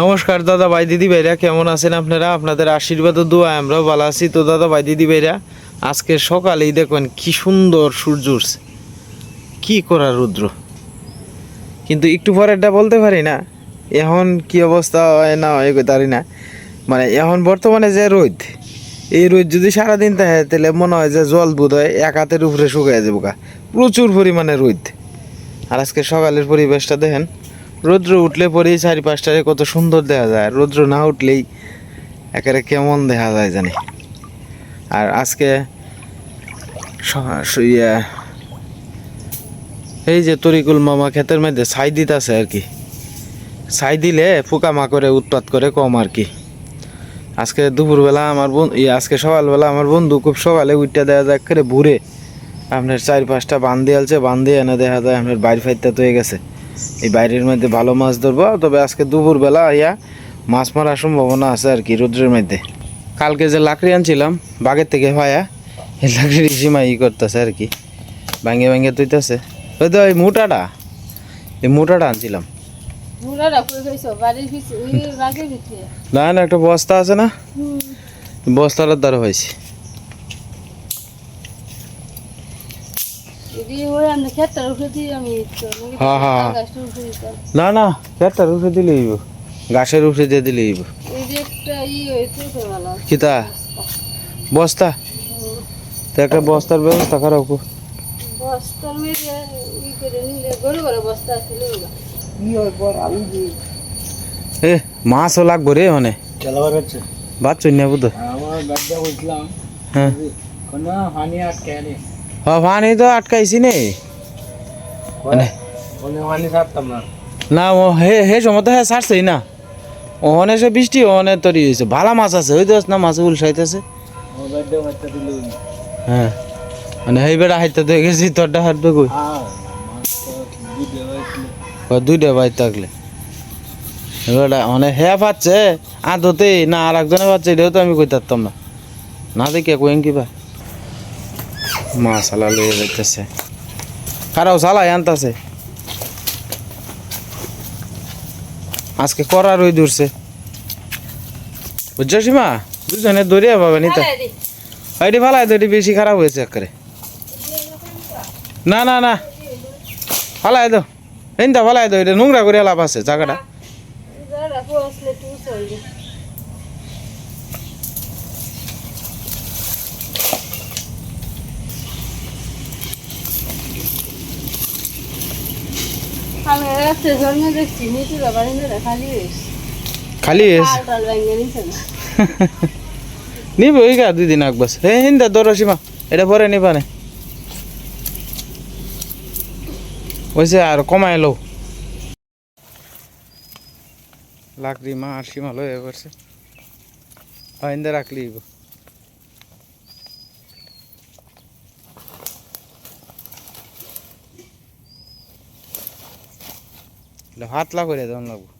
নমস্কার, দাদা ভাই, দিদি ভাইরা, কেমন আছেন আপনারা? আপনাদের আশীর্বাদ দোয়া, আমরাও ভালো আছি। তো দাদা ভাই, দিদি ভাইরা, আজকে সকালেই দেখবেন কি সুন্দর সূর্য উঠছে কী করা রুদ্র? কিন্তু একটু পরেরটা বলতে পারি না। এখন কি অবস্থা হয় না হয় তারি না। মানে এখন বর্তমানে যে রোদ, এই রোদ যদি সারাদিন থাকে, তাহলে মনে হয় যে জল বোধ হয় এক হাতের উপরে শুকিয়ে যাব প্রচুর পরিমাণে রোদ। আর আজকে সকালের পরিবেশটা দেখেন রৌদ্র উঠলে পরেই চারি পাঁচটারে কত সুন্দর দেখা যায়। আর রৌদ্র না উঠলেই একেবারে কেমন দেখা যায় জানি। আর আজকে এই যে তরিকুল মামা ক্ষেতের মধ্যে ছাই দিতেছে আর কি। ছাই দিলে পোকা মাকড়ে উৎপাত করে কম আর কি। আজকে দুপুরবেলা আমার বন্ধু আজকে সকালবেলা আমার বন্ধু খুব সকালে উঠতে দেওয়া যায় করে ভুরে আপনার চার পাঁচটা বান দিয়ে আলছে বান দিয়ে এনে দেখা যায় আপনার বাইর ফাইতে তো হয়ে গেছে। এই বাইরের মধ্যে ভালো মাছ ধরবো তবে আজকে দুপুরবেলা ইয়া মাছ মারার সম্ভাবনা আছে আর কি রোদ্রের মধ্যে। কালকে যে লাকড়ি আনছিলাম বাগের থেকে ভায়া এই লাকড়ির সীমা ই করতেছে আর কি। ভাঙে ভাঙে তুইতেছে। ওই তো এই মোটাটা এই মোটাটা আনছিলাম। না না একটা বস্তা আছে না? বস্তাটার দ্বারা হয়েছে যদি ওই আমি ক্ষেতটার উঠে দিই আমি তো হ্যাঁ, হ্যাঁ। গাছটা উঠে দিতাম না না খেটার উঠে দিলেই গাছের উঠে দিয়ে দিলেই হইব। এই যে একটা ই হয়েছে তো ভালো কিতা বস্তা? তো একটা বস্তার ব্যবস্থা করা হোক। বস্তার মেরে ই করে নিলে গরু বড় বস্তা ছিল ই হয় বড় আমি যে এ মাছও লাগবো রে মানে বাচ্চা না বুধ আমার গাড়িটা বলছিলাম হ্যাঁ। পানি তো আটকাইছি নে। মানে হানি ছাড়তাম না। ও হে হে সময় তো হ্যাঁ ছাড়ছেই না। ওখানে সে বৃষ্টি ওখানে তৈরি হয়েছে ভালো মাছ আছে ওই দোষ না মাছ উলসাইতেছে। হ্যাঁ। মানে এই বেড়া হাইতে তো গেছি তোরটা হাঁটবে কই? দুইটা বাইর থাকলে এবারটা মানে হ্যাঁ পাচ্ছে আদতে না আর একজনে পাচ্ছে এটাও তো আমি কই থাকতাম না। না দেখে কইন কি ভাই মাছ আলা লয়ে যাইতেছে। খারাও সালাই আনতাছে। আজকে করা রই দূরছে বুঝছ সীমা? দুজনে দৌড়িয়া পাবে নিতা। এটি ফালাই এটি বেশি খারাপ হয়েছে একেবারে। না না না। ফালাই দাও এইটা ফালাই দাও এটা নোংরা করে লাভ আছে জায়গাটা যারা পৌঁছলে তুই চলবি আমি রাত্রে জন্ম দেখছি নিচু বাবার খালি নিবে ওই গা দুই দিন এক বছর হে হিন্দা দৌড় সীমা এটা পরে নিবা নে। ওইসে আর কমাই লো লাকড়ি মা আর সীমা লয়ে করছে হয় হিন্দা রাখলি হাতলা করে দেওয়া লাগবো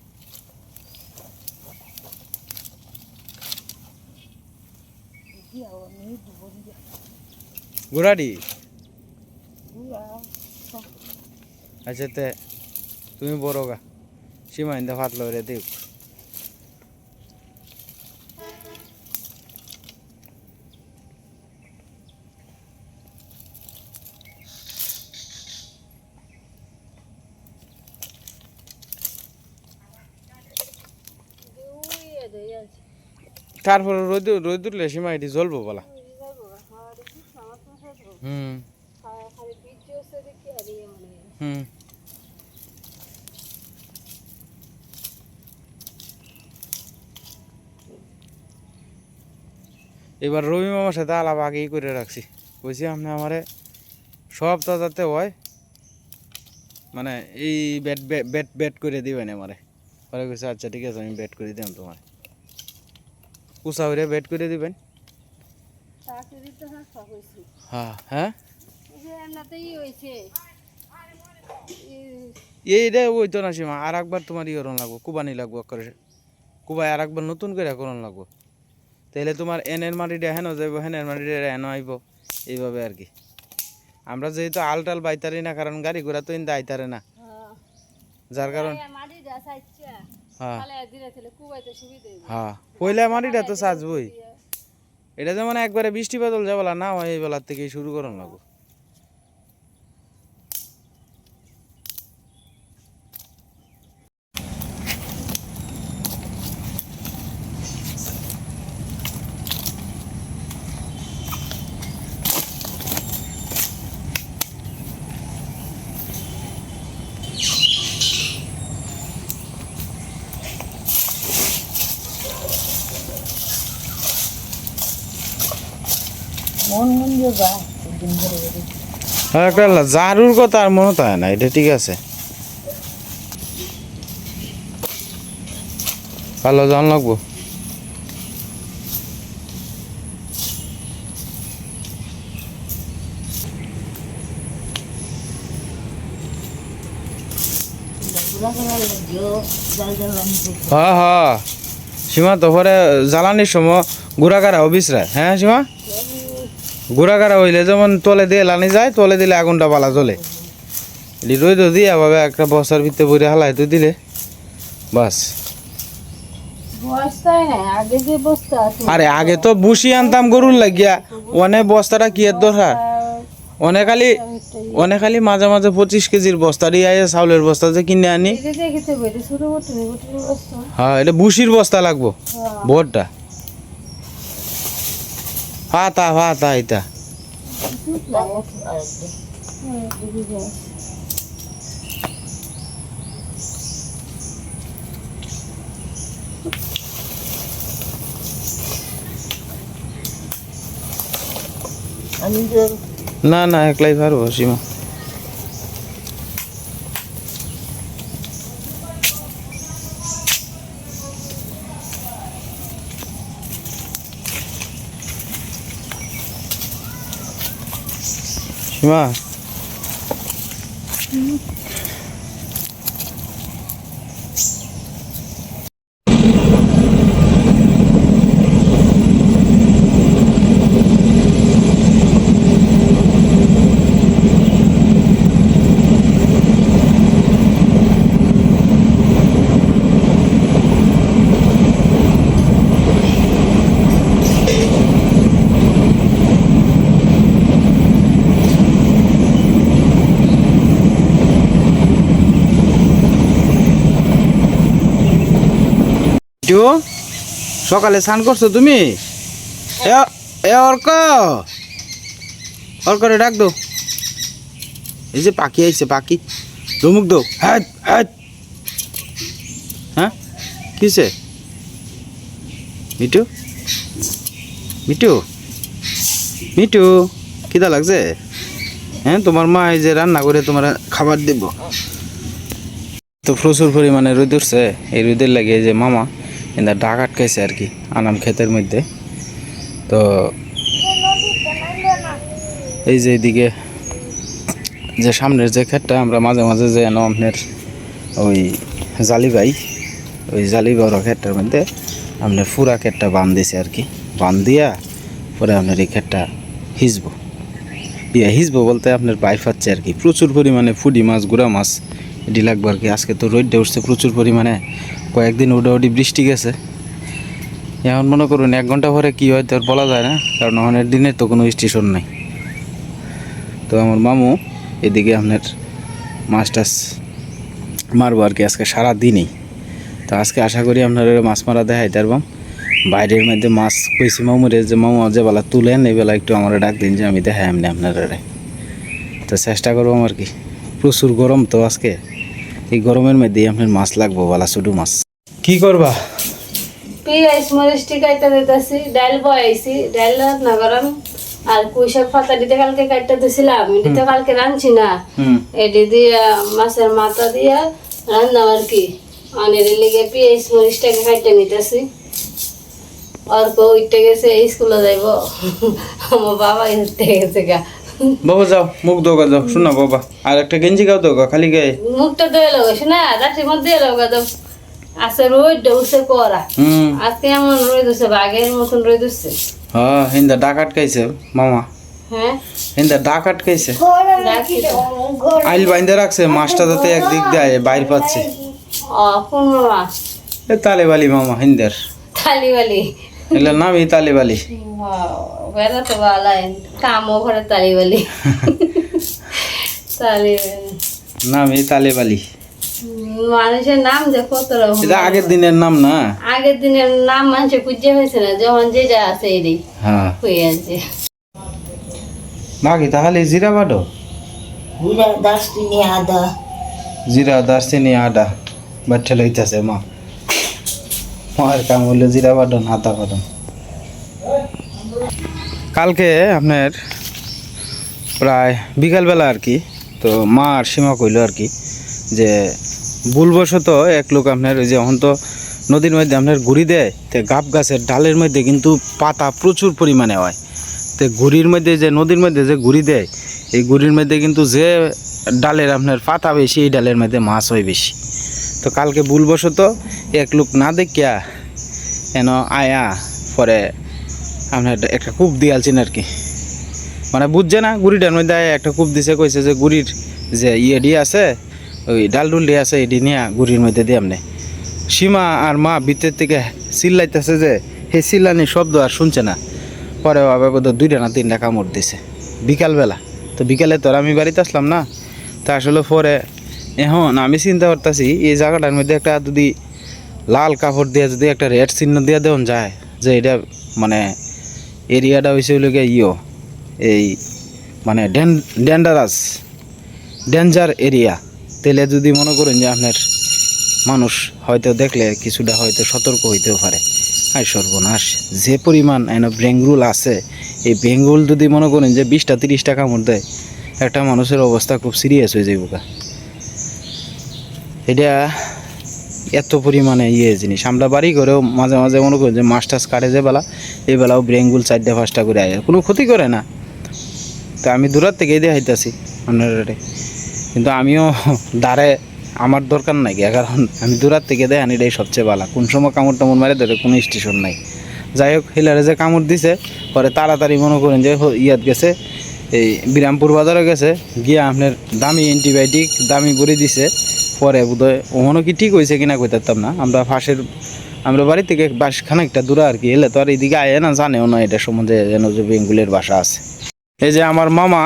গুড়াডি আচ্ছা তে তুমি বড় গা সীমাইন্দা ভাত লড়ে দেব তারপরে রোদ রোদ উঠলে সীমা এটি জ্বলবো বলা। হুম। হুম। এবার রবি মামার সাথে আলাপ আগেই করে রাখছি। বলছি, আপনি আমারে সব যাতে হয় মানে এই ব্যাট ব্যাট ব্যাট করে দিবেন আমারে। পরে আচ্ছা ঠিক আছে, আমি ব্যাট করে দিলাম তোমার। উষা হইরে ব্যাট করে দিবেন। হ্যাঁ হ্যাঁ এই যে এমনাতেই হয়েছে। এই রে ওই তো না সীমা আর একবার তোমার ইয়ে করন লাগবো কুবানি লাগবো করে। কুবাই আর একবার নতুন করে করন লাগবো। তাহলে তোমার এনের মাটিটা হেন যাইব হেনের মাটিটা হেন আইব এইভাবে আর কি। আমরা যেহেতু আলটাল বাইতারি না কারণ গাড়ি ঘোড়া তো ইন্দা আইতারে না। যার কারণ হ্যাঁ। হইব। হ্যাঁ। পয়লা মাটিটা তো সাজবই। এটা যেমন একবারে বৃষ্টি বাদল যাবলা না হয় এই বেলার থেকে শুরু করুন লাগবো হ্যাঁ একটা জারুর কথা আর মনে হয় না, এটা ঠিক আছে। ভালো জান লাগবো। হ্যাঁ হ্যাঁ। সীমা, তো পরে জ্বালানির সময় গুড়াগাড়া অবিশ্রায় হ্যাঁ সীমা? গুড়াগাড়া হইলে যেমন তলে দিয়ে লানি যায় তলে দিলে আগুনটা বালা জ্বলে। রইদ দিয়ে ভাবে একটা বস্তার ভিতরে বইরে হালাই তো দিলে। বাস। আরে আগে তো বুসি আনতাম গরুর লাগিয়া। অনেক বস্তাটা কি এর দরকার? অনেক খালি অনেক খালি মাঝে মাঝে পঁচিশ কেজির বস্তা দিয়ে চাউলের বস্তা যে কিনে আনি। হ্যাঁ এটা বুসির বস্তা লাগবো হ্যাঁ। ভোরটা ফাতা ফাতা এটা না না একলাই পারব সীমা সীমা জো সকালে স্নান করছ তুমি? এ- অর্ক! অর্করে ডাক দো। এই যে পাখি আইছে, পাখি। ধুমুক দো। হ্যাঁ? হ্যাঁ কিসে মিটু মিটু মিটু কিদা লাগছে? হ্যাঁ তোমার মা এই যে রান্না করে তোমার খাবার দিব। তো প্রচুর পরিমাণে রোদ উঠছে। এই রোদের লাগে যে মামা এন্দা ডাক আটকাইছে আর কি আনাম ক্ষেতের মধ্যে। তো এই যে এদিকে যে সামনের যে ক্ষেতটা, আমরা মাঝে মাঝে যে আপনার ওই জালিবাই, ওই জালি বড় ক্ষেতটার মধ্যে আপনার ফুরা ক্ষেতটা বান দিছে আর কি। বান দিয়া পরে আপনার এই ক্ষেতটা হিজবো ইয়া হিজবো বলতে আপনার পাই পাচ্ছে আর কি। প্রচুর পরিমাণে ফুডি মাছ, গুড়া মাছ, এটি লাগবে আর কি। আজকে তো রোদটা উঠছে, প্রচুর পরিমাণে কয়েকদিন উডাউডি বৃষ্টি গেছে। এখন মনে করুন এক ঘণ্টা পরে কী হয় তো আর বলা যায় না, কারণ ওখানের দিনের তো কোনো স্টেশন নাই। তো আমার মামু এদিকে আপনার মাছ টাছ মারবো আর কি আজকে সারা দিনই তো আজকে আশা করি আপনার মাছ মারা দেখাই পারবাম বাইরের মধ্যে মাছ কইছি মামুরে যে, মামু যে বেলা তুলেন, এই বেলা একটু আমার ডাক দিন যে আমি দেখাই এমনি আপনারা তো চেষ্টা করব আর কি। প্রচুর গরম তো আজকে। এই গরমের মধ্যেই আপনার মাছ লাগবো, বালা ছোটো মাছ। কি করবা? পেঁয়াজ মরিচ টিকাইতে দিতেছি ডাল বয়াইছি ডাল না গরম আর পুঁই শাক পাতা দিতে কালকে কাটতে দিছিলাম এটি তো কালকে রাঁধছি না। এটি দিয়ে মাছের মাথা দিয়ে রান্নাম আর কি। অনেক লিগে পেঁয়াজ মরিচটাকে কাটতে নিতেছি। অর্ক উঠতে গেছে স্কুলে যাইব। আমার বাবা উঠতে গেছে গা। বাবা যাও মুখ দোগা যাও শোনা বাবা। আর একটা গেঞ্জি গাও দোগা খালি গায়ে। মুখটা ধুয়ে লাগাইছ না রাত্রির মধ্যে লাগা তো আছে রোদ ডৌসে করা আজকে এমন রোদ হচ্ছে বাঘের মতন রোদ হচ্ছে হ্যাঁ হিন্দা ডাক আটকাইছে মামা। হ্যাঁ? হিন্দা ডাক আটকাইছে। আইল বাইন্দা রাখছে মাছটা যাতে একদিক দেয় বাইর পাচ্ছে। কোন মামা এ তালেবালি মামা হিন্দের। তালিবালি। এগুলো নামই তালেবালি। বেড়াতে ভালো কামও ঘরে তালিবালি। তালিবালি। নামই তালেবালি। মানুষের নাম যে কত রকম এটা আগের দিনের নাম না? আগের দিনের নাম মানুষের খুঁজে হয়েছে না যখন যে যা আছে এটাই হ্যাঁ। হয়ে আছে বাকি তাহলে জিরা বাটো das ni ada. জিরা দারচিনি আদা। বাচ্চা লইতেছে মা। মার কাম হলো জিরা বাটন আদা বাটন কালকে আপনার প্রায় বিকালবেলা আর কি তো মা আর সীমা কইলো আর কি যে ভুলবশত এক লোক আপনার ওই যে এখন তো নদীর মধ্যে আপনার ঘুরি দেয়, তো গাব গাছের ডালের মধ্যে কিন্তু পাতা প্রচুর পরিমাণে হয়। তো ঘুড়ির মধ্যে যে নদীর মধ্যে যে ঘুরি দেয়, এই ঘুড়ির মধ্যে কিন্তু যে ডালের আপনার পাতা বেশি, এই ডালের মধ্যে মাছ হয় বেশি। তো কালকে ভুলবশত এক লোক না দেখিয়া এন আয়া পরে আপনার একটা কূপ দিয়ালছেন আর কি। মানে বুঝছে না গুড়িটার মধ্যে একটা কূপ দিছে, কইছে যে গুড়ির যে ইয়ে আছে ওই ডাল ডুল ডি আছে, এটি নিয়ে গুড়ির মধ্যে দিয়ে আপনি সীমা আর মা ভিতর থেকে চিল্লাইতেছে যে সেই চিল্লানি শব্দ আর শুনছে না। পরে বাবা বোধ দুইটা না তিনটা কামড় দিছে। বিকালবেলা। তো বিকালে তো আমি বাড়িতে আসলাম না। তা আসলে পরে এখন আমি চিন্তা করতেছি, এই জায়গাটার মধ্যে একটা যদি লাল কাপড় দিয়ে যদি একটা রেড চিহ্ন দিয়ে দেওয়া যায়, যে এটা মানে এরিয়াটা হয়েছে গিয়ে ইয়ো, এই মানে ডেন, ডেন্ডারাস, ডেঞ্জার এরিয়া। তাহলে যদি মনে করেন যে আপনার মানুষ হয়তো দেখলে কিছুটা হয়তো সতর্ক হইতেও পারে। আর সর্বনাশ, যে পরিমাণ এন বেঙ্গুল আছে, এই বেঙ্গুল যদি মনে করেন যে বিশটা, তিরিশটা কামড় দেয়, একটা মানুষের অবস্থা খুব সিরিয়াস হয়ে যাইব। এটা এত পরিমাণে ইয়ে জিনিস। আমরা বাড়ি করেও মাঝে মাঝে মনে করি যে মাছ কাটে যে বেলা, এই বেলাও ব্রেঙ্গুল চারটে, পাঁচটা করে আয়। কোনো ক্ষতি করে না। তা আমি দূরার থেকেই দিয়ে হাইতাছি আপনারা কিন্তু আমিও দাঁড়ে আমার দরকার নাই কারণ আমি দূরার থেকে দেখান এটাই সবচেয়ে ভালো কোন সময় কামড় টামড় মারে ধরে কোনো স্টেশন নাই। যাই হোক, হিলারে যে কামড় দিছে, পরে তাড়াতাড়ি মনে করেন যে ইয়াত গেছে, এই বিরামপুর বাজারে গেছে, গিয়ে আপনার দামি অ্যান্টিবায়োটিক দামি করে দিছে। পরে বোধহয় ওখানে কি ঠিক হয়েছে কিনা কইতাম না। আমরা ফাঁসের আমরা বাড়ি থেকে বাস খানিকটা দূরে আর কি, এলে তো আর এইদিকে আয় না, জানেও না এটা সম্বন্ধে যেন যে বেঙ্গুলের বাসা আছে। এই যে আমার মামা,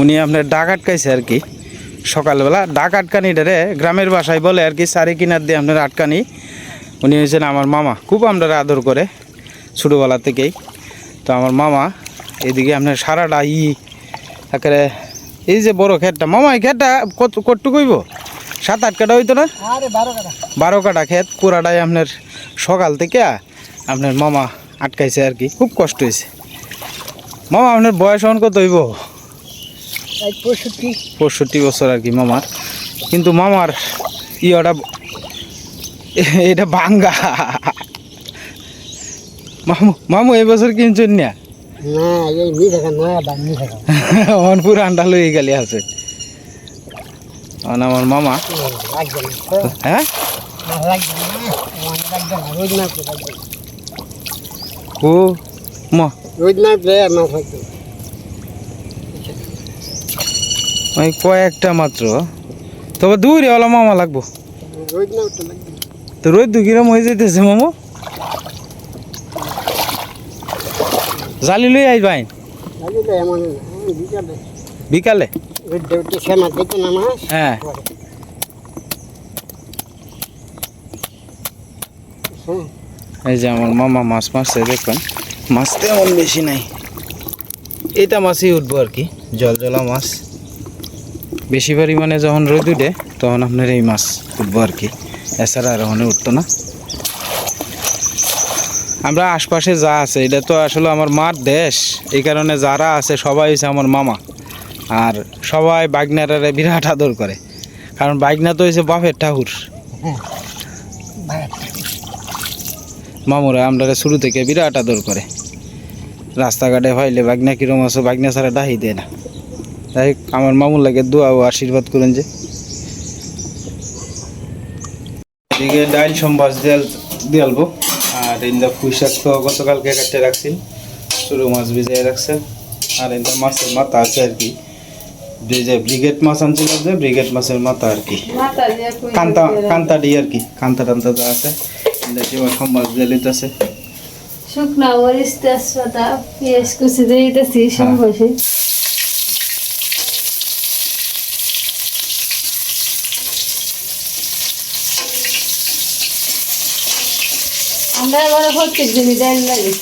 উনি আপনার ডাক আটকাইছে আর কি। সকালবেলা ডাক আটকানি আটকানিটারে গ্রামের বাসায় বলে আর কি সারি কিনার দিয়ে আপনার আটকানি উনি হয়েছেন আমার মামা, খুব আমরা আদর করে, ছোটোবেলা থেকেই তো আমার মামা, এদিকে আপনার সারাটা ই, একেবারে এই যে বড় ক্ষেতটা, মামা, এই ক্ষেতটা কত কটটু কইব সাত, আট কাটা হইতো না. বারো কাটা ক্ষেত, পুরাটাই আপনার সকাল থেকে আপনার মামা আটকাইছে আর কি, খুব কষ্ট হয়েছে মামা, আপনার বয়স এখন কত হইব. পঁয়ষট্টি বছর আর কি মামার। কিন্তু মামার ইয়েটা এটা ভাঙ্গা। মামু মামু, এই বছর কিনছেন না? গেলে আছে। আমার মামা. হ্যাঁ? ওই কয়েকটা মাত্র তবে দূরে ওলা মামা লাগবো. তো রোদ দু কিরম হয়ে যেতেছে মামু জালি লই আই be. বিকালে. হ্যাঁ এই যে আমার মামা মাছ মারছে, দেখুন মাছ তেমন বেশি নাই এটা মাছই উঠবো আর কি, জল জলা মাছ বেশি পরিমাণে যখন রোদ উঠে, তখন আপনার এই মাছ উঠবো আর কি। এছাড়া আর ওখানে উঠতো না। আমরা আশপাশে যা আছে, এটা তো আসলে আমার মার দেশ। এই কারণে যারা আছে, সবাই হচ্ছে আমার মামা। আর সবাই বাগনারারে বিরাট আদর করে। কারণ বাগনা তো হয়েছে বাপের ঠাকুর। মামুরা আমরা শুরু থেকে বিরাট আদর করে। রাস্তাঘাটে ভাইলে বাগনা কিরম আছে, বাগনা ছাড়া ডাহি দেয় না। তাই আমার মামুর লাগে দোয়া ও আশীর্বাদ করেন যে। এদিকে ডাইল সম্বাস দেয়াল দেয়ালবো আর ইন্দা পুঁই শাক তো গতকালকে কাটতে রাখছি ছোটো মাছ ভিজাই রাখছে। আর ইন্দা মাছের মাথা আছে আর কি। যে ব্রিগেড মাছ আনছিলাম যে ব্রিগেড মাছের মাথা আর কি। কান্তা কান্তা ডি আর কি কান্তা টান্তা যা আছে। দেখি ওর সম্বাস দিয়ে লিতেছে শুকনা মরিচ তেজপাতা পেঁয়াজ কুচি দিয়ে দিতেছি সব আমরা এবার প্রত্যেক দিনই ডাল লাগে।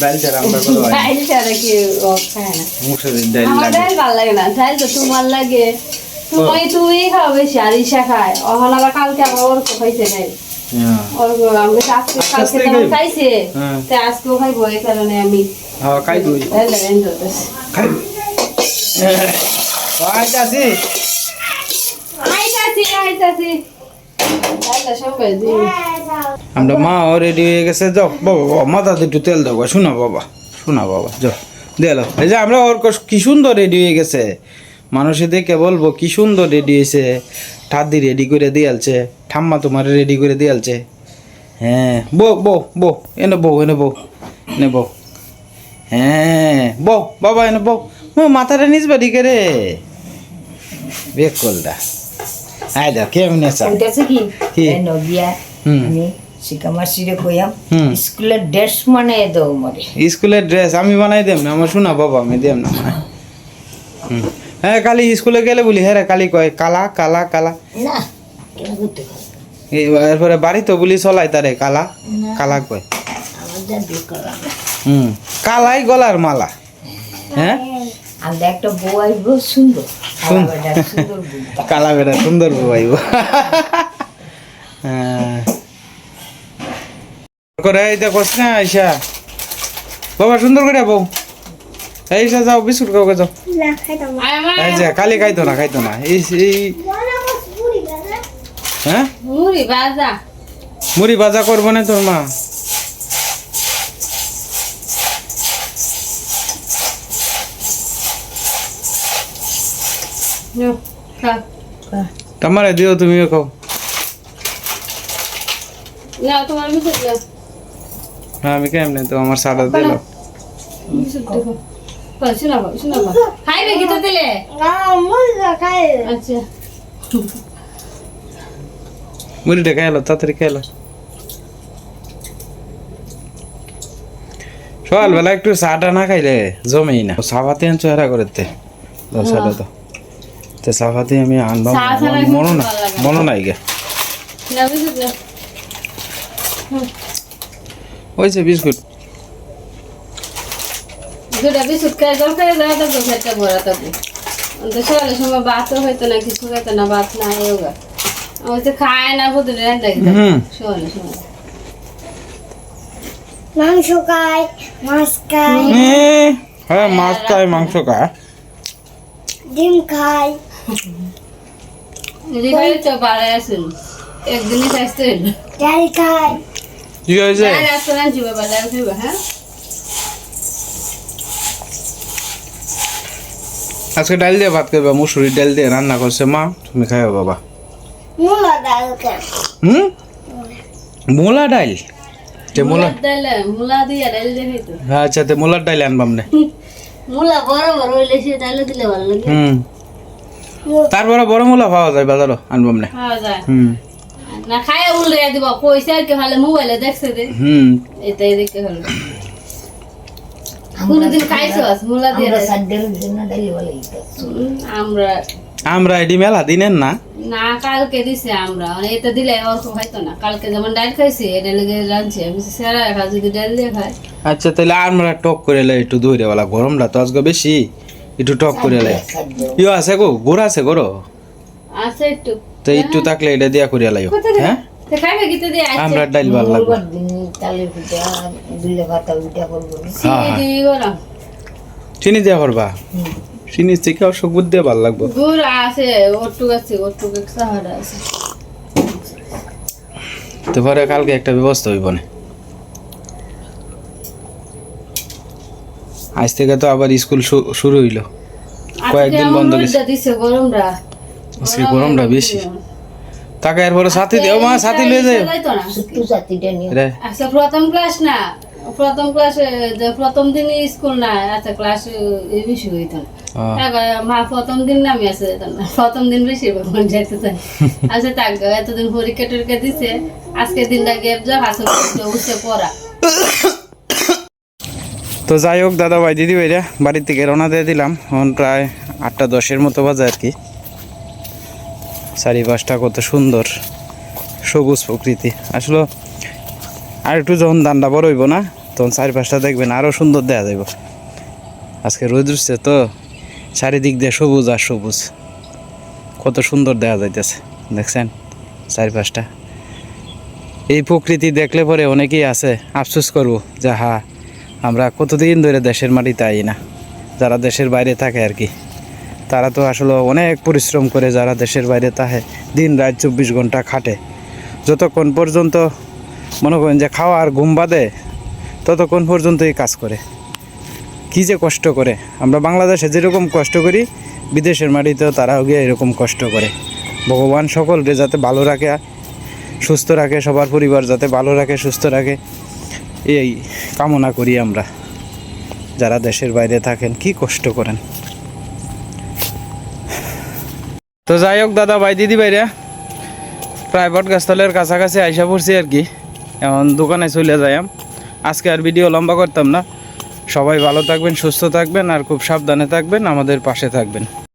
ডাল ছাড়া আমরা কোনো হয় ডাল ছাড়া কি খায় না। মুখে ডাল লাগে। ডাল ভালো লাগে না ডাল তো তোমার লাগে। তুমি তুমি খাও বেশি আর ইসা খায়। অহন আবার কালকে আবার ওর খাইছে হ্যাঁ। আমি আজকে কালকে খাইছে। হ্যাঁ। তা আজকেও খাইবো এই কারণে আমি হ্যাঁ খাই দুই ডাল লাগে ধরতেছি খাই আইতাছি আইতাছি আইতাছি ডালটা সবাই দিই আমরা মা রেডি হয়ে গেছে যাও বাবা বাবা মাথাতে একটু তেল দেবো শোনা বাবা শোনা বাবা যাও দিল এই যে আমরা ওর কি সুন্দর রেডি হয়ে গেছে। মানুষে দেখে বলব কি সুন্দর রেডি হয়েছে। ঠাদি রেডি করে দিয়ালছে ঠাম্মা তোমার রেডি করে দিয়ালছে হ্যাঁ বো বো বো এনে বউ এনে বউ এনে বউ। হ্যাঁ বউ বাবা এনে বউ। ও মাথাটা নিচ বাড়ি করে। বেক করলা আয় দেখ কেমন আছে? কি। আমি শিকামাসিরে কইয়াম হুম। স্কুলের ড্রেস দাও মরে। স্কুলের ড্রেস আমি বানাই না আমার শোনা বাবা আমি দেম না। হ্যাঁ কালি স্কুলে গেলে বলি হ্যাঁ রে, কালি কয় কালা কালা কালা। না এরপরে বাড়ি তো বলি চলাই তারে কালা কালা কয়। হুম কালাই গলার মালা। হ্যাঁ? আমরা একটা বউ আসব সুন্দর। সুন্দর। বেটা সুন্দর বউ। কালা সুন্দর হ্যাঁ। করে এই না আইসা। বাবা সুন্দর করে বউ। এইসা যাও বিস্কুট খাও যাও। এই যে কালি খাইতো না খাইতো না। এই এই। হ্যাঁ? মুড়ি বাজা মুড়ি ভাজা করব না তোর মা। তোমারে দিও তুমিও খাও। না তোমার বিস্কুট না হ্যাঁ আমি কেমনে? তো আমার সাদা দিল। খাইবে কি তো দিলে আচ্ছা। মুড়িটা খাইলো তাড়াতাড়ি খাইলো সকালবেলা একটু চাটা না খাইলে জমেই না। সাফাতে এরা করতে। দশটা তো। তো সাফাতে আমি আনবাম মনো না। মনো নাই গে। বিস্কুট না বিস্কুট। দুটা বিস্কুট খাই জল খাই দেওয়া থাকব পেটটা ভরা থাকব তো সকালে সময় ভাতও হইতো না কিছু খাইতো না ভাত না এওগা আমি তো খায় না প্রতিদিন রান্না সকালে সময় মাংস খাই মাছ খাই। হ্যাঁ মাছ মাংস খায় ডিম খাই। রিভাই তো আসুন একদিনই স্বাস্থ্য ডাল খাই। কি হয়েছে হ্যাঁ আজকে ডাল দিয়ে ভাত খাইবা মুসুরির ডাল দিয়ে রান্না করছে মা। তুমি খাইও বাবা। মূলা ডাল খাই হুম? মূলা ডাল? তে মূলা মুলা দিয়ে ডাল দিয়ে খাইতো। হ্যাঁ আচ্ছা তে মূলার ডাল আনবাম নে। মুলা বড় বড় হইলে সে ডাল দিলে ভালো লাগে। হুম। তারপরে বড় মূলা পাওয়া যায় বাজারও আনবাম নে। খাওয়া যায়। হুম। না খায় উল্লে দিব পয়সা আর কি ভালো মোবাইলে দেখছে দে হুম। এটাই দেখতে ভালো কোনদিন খাইছো মুলা দিয়ে আমরা ডাল? জন্য ডালি বলে আমরা আমরা এটি মেলা দিনেন না? না কালকে দিছে আমরা। মানে এটা দিলে অল্প খাইতো না। কালকে যেমন ডাল খাইছি এটা লেগে রাঁধছি। আমি সেরা যদি ডাল দিয়ে খাই আচ্ছা তাহলে আমরা টক করে লাই একটু দৌড়ে বলা গরমটা তো আজকে বেশি। একটু টক করে লাই। ইয়ে আছে গো গোড় আছে গরো আছে একটু। তো একটু থাকলে এটা দিয়া করিয়া লাইও। হ্যাঁ? তো খাইবে কি আমরা ডাল ভালো লাগবে। হ্যাঁ, হ্যাঁ। চিনি দিয়া করবা? চিনি থেকে অসুখ বুদ্ধি ভালো লাগবো। তো পরে কালকে একটা ব্যবস্থা হইব না? আজ থেকে তো আবার স্কুল শুরু হইল। কয়েকদিন বন্ধ গেছে। দিছে গরমটা। আজকে গরমটা বেশি। তাকে এরপরে সাথী দেও মা সাথী লয়ে সাথীটা নিয়ে আচ্ছা প্রথম ক্লাস না প্রথম ক্লাসে যে প্রথম দিন স্কুল না আচ্ছা ক্লাস বেশি হইতো না। মা প্রথম দিন নামি আছে না প্রথম দিন বেশি মন যাইতে চাই আচ্ছা তাক এতদিন পরীক্ষা টরীক্ষা দিছে আজকের দিনটা গেপ যা হাসে উঠে পড়া। তো যাই হোক দাদা ভাই দিদি ভাইরা বাড়ির থেকে রওনা দিয়ে দিলাম। এখন প্রায় আটটা দশের মতো বাজে আর কি। চারিপাশটা কত সুন্দর, সবুজ প্রকৃতি। আসলে আর একটু যখন দান্ডা বড় হইব না, তখন চারিপাশটা দেখবেন আরও সুন্দর দেখা যাইব। আজকে রোদ উঠছে তো, চারিদিক দিয়ে সবুজ আর সবুজ। কত সুন্দর দেখা যাইতেছে, দেখছেন চারিপাশটা। এই প্রকৃতি দেখলে পরে অনেকেই আছে, আফসোস করব যে হা, আমরা কতদিন ধরে দেশের মাটিতে আই না যারা দেশের বাইরে থাকে আর কি। তারা তো আসলে অনেক পরিশ্রম করে যারা দেশের বাইরে থাকে দিন রাত চব্বিশ ঘণ্টা খাটে। যতক্ষণ পর্যন্ত মনে করেন যে খাওয়া আর ঘুম বাদে, ততক্ষণ পর্যন্তই কাজ করে। কী যে কষ্ট করে। আমরা বাংলাদেশে যেরকম কষ্ট করি, বিদেশের মাটিতেও তারাও গিয়ে এরকম কষ্ট করে। ভগবান সকলকে যাতে ভালো রাখে, সুস্থ রাখে, সবার পরিবার যাতে ভালো রাখে, সুস্থ রাখে, এই কামনা করি আমরা। যারা দেশের বাইরে থাকেন, কি কষ্ট করেন। তো যাই হোক, দাদা ভাই, দিদি ভাইরা প্রাইভেট গাছতলের কাছাকাছি আইসা পড়ছি আর কি। এখন দোকানে চলে যাইম আজকে আর ভিডিও লম্বা করতাম না। সবাই ভালো থাকবেন, সুস্থ থাকবেন, আর খুব সাবধানে থাকবেন, আমাদের পাশে থাকবেন।